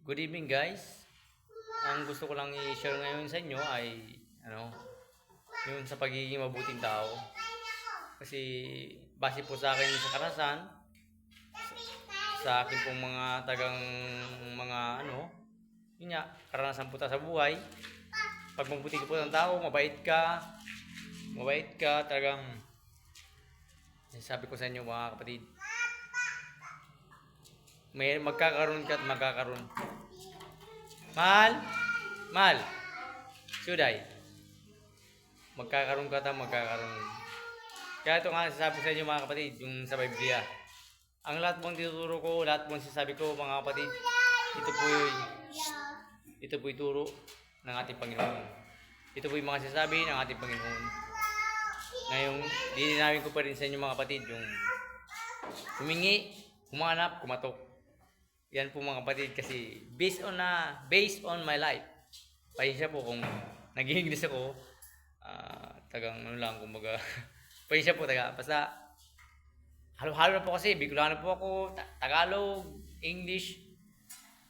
Good evening guys. Ang gusto ko lang i-share ngayon sa inyo ay ano, yung sa pagiging mabuting tao. Kasi base po sa akin sa karasan, sa akin pong mga tagang mga ano, yun nga, karanasan po sa buhay. Pag mabuti ka po ng tao, mabait ka, mabait ka, talagang sabi ko sa inyo mga kapatid, may magkakaroon ka at magkakaroon. Mahal? Mahal? Suday? Magkakaroon ka at magkakaroon. Kaya ito nga sasabi sa inyo mga kapatid, yung sa Biblia. Ang lahat mong tinuturo ko, lahat mong sinasabi ko mga kapatid, ito po yung, ito po yung turo ng ating Panginoon. Ito po yung mga sinasabi ng ating Panginoon. Ngayong, dininawin ko pa rin sa inyo mga kapatid, yung humingi, humanap, kumatok. Yan po mga kapatid kasi based on na based on my life. Pasensya po kung nag-English ako. ah tagang ano lang kumbaga. Pasensya po taga. Basta halo-halo na po kasi Bicolano po ako, Ta- Tagalog, English.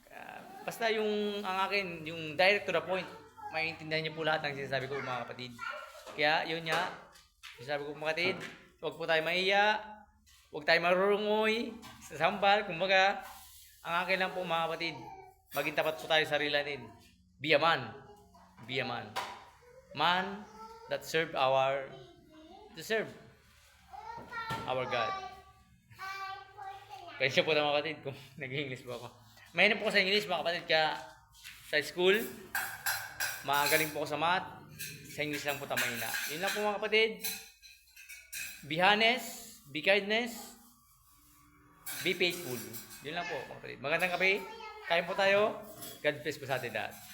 Ah, basta yung ang akin, yung direct to the point. Maiintindihan niyo po lahat ng sinasabi ko mga kapatid. Kaya yun nga, sinasabi ko mga kapatid, huwag po tayo maiya, huwag tayo marurungoy sa sambal, kumbaga, ang akin lang po mga kapatid, maging tapat po tayo sa sarili natin. Be a man. Be a man. Man that serve our, to serve our God. Kaya po na mga kapatid kung nag-English po ako. Mahina po sa English mga kapatid kaya sa school, magaling po ako sa math, sa English lang po tayo mahina. Yun lang po mga kapatid. Be honest, be kindness, be faithful. Yun lang po mga. Magandang gabi. Kain po tayo. God bless po sa atin lahat.